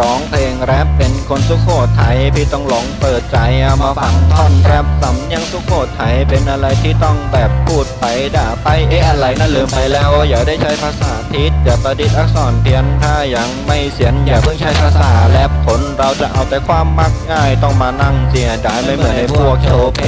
ร้องเพลงแรปเป็นคนสุโขทัยพี่ต้องลองเปิดใจเอามาฟังท่อนแรปสำเนียงสุโขทัยเป็นอะไรที่ต้องแบบพูดไปด่าไปเอ๊ะอะไรนั่นลืมไปแล้ว อย่าได้ใช้ภาษาทิศอย่าประดิษฐ์อักษรเพี้ยนถ้ายังไม่เสียนอย่าเพิ่งใช้ภาษาแรปคนเราจะเอาแต่ความมักง่ายต้องมานั่งเสียดายไม่เหมือนในพวกโชเพ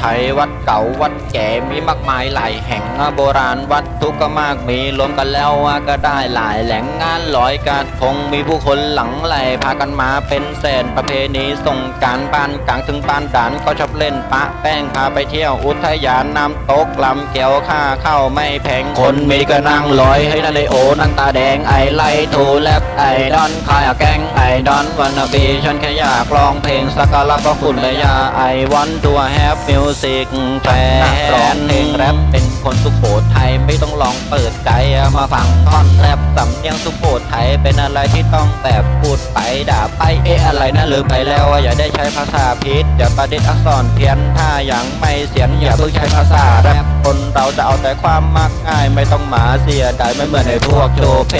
งโขทัยวัดเก่าวัดแก่มีมากมายหลายแห่งโบราณวัดทุกก็มากมีรวมกันแล้วว่าก็ได้หลายแหล่งงานลอยกระทงมีผู้คนหลังไหลพากันมาเป็นแสนประเพณีส่งการบ้านกลางถึงบ้านด่านก็ชอบเล่นปะแป้งพาไปเที่ยวอุทยานน้ำตกลำเกียวค่าเข้าไม่แพงคนมีก็นั่งลอยให้นั่นเลโอนั่งตาแดงไอไล่ทูแลบไอดอนคายแกงไอดอนวันนาบีฉันแค่อยากร้องเพลงสักการะก็คุณเลยาไอวันตัวแฮปมิวสิกแฟนร้องเพลงแรปเป็นคนสุโขทัยไม่ต้องลองเปิดใจมาฟังท่อนแรปสำเนียงสุโขทัยเป็นอะไรที่ต้องแบบพูดไปด่าไปเอ๊ะอะไรนะลืมไปแล้วว่าอย่าได้ใช้ภาษาพิษอย่าประดิษฐ์อักษรเพี้ยนถ้ายังไม่เสียนอย่าเพิ่งใช้ภาษาแรปคนเราจะเอาแต่ความมักง่ายไม่ต้องหมาเสียดายไม่เหมือนในพวกโชเพ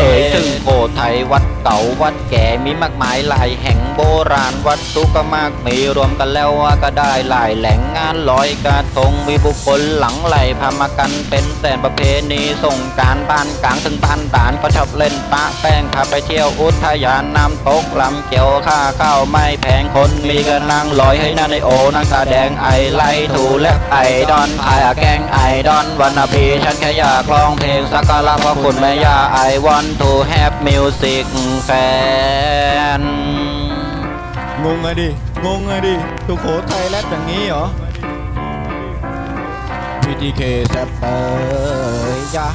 เอ่ยถึงโขทัยวัดเก่าวัดแก่มีมากมายหลายแห่งโบราณวัดตุกก็มากมีรวมกันแล้วว่าก็ได้หลายแหล่งงานลอยกระทงมีบุคคลหลังไหลพามากันเป็นแสนประเพณีส่งการบ้านกลางถึงบ้านด่านก็ชอบเล่นปะแป้งพาไปเที่ยวอุทยานน้ำตกลำเกี่ยวค่าข้าวไม่แพงคนมีก็นั่งลอยให้หน้าในโอนั่งตาแดงไอไล่ถูและไอดอนไอแกงไอดอนวันพีฉันแค่อยากร้องเพลงสักการะพระคุณแม่ย่าไอวันทูแฮปมิวสิกแฟน งงอะดิ งงอะดิสุโขทัยแรปอย่างนี้เหรอ PTK แซปเปอร์ยะ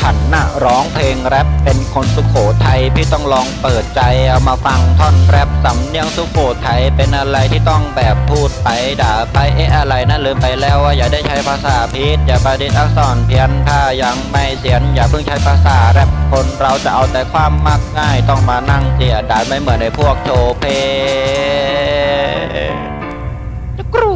ฉันน่ะร้องเพลงแรปเป็นคนสุโขทัยพี่ต้องลองเปิดใจเอามาฟังท่อนแรปสำเนียงสุโขทัยเป็นอะไรที่ต้องแบบพูดไปด่าไปเอ๊ะอะไรนะลืมไปแล้วว่าอย่าได้ใช้ภาษาพิษอย่าประดิษฐ์อักษรเพี้ยนถ้ายังไม่เสียนอย่าเพิ่งใช้ภาษาแรปคนเราจะเอาแต่ความมักง่ายต้องมานั่งเสียดายไม่เหมือนในพวกโชเพจะกรู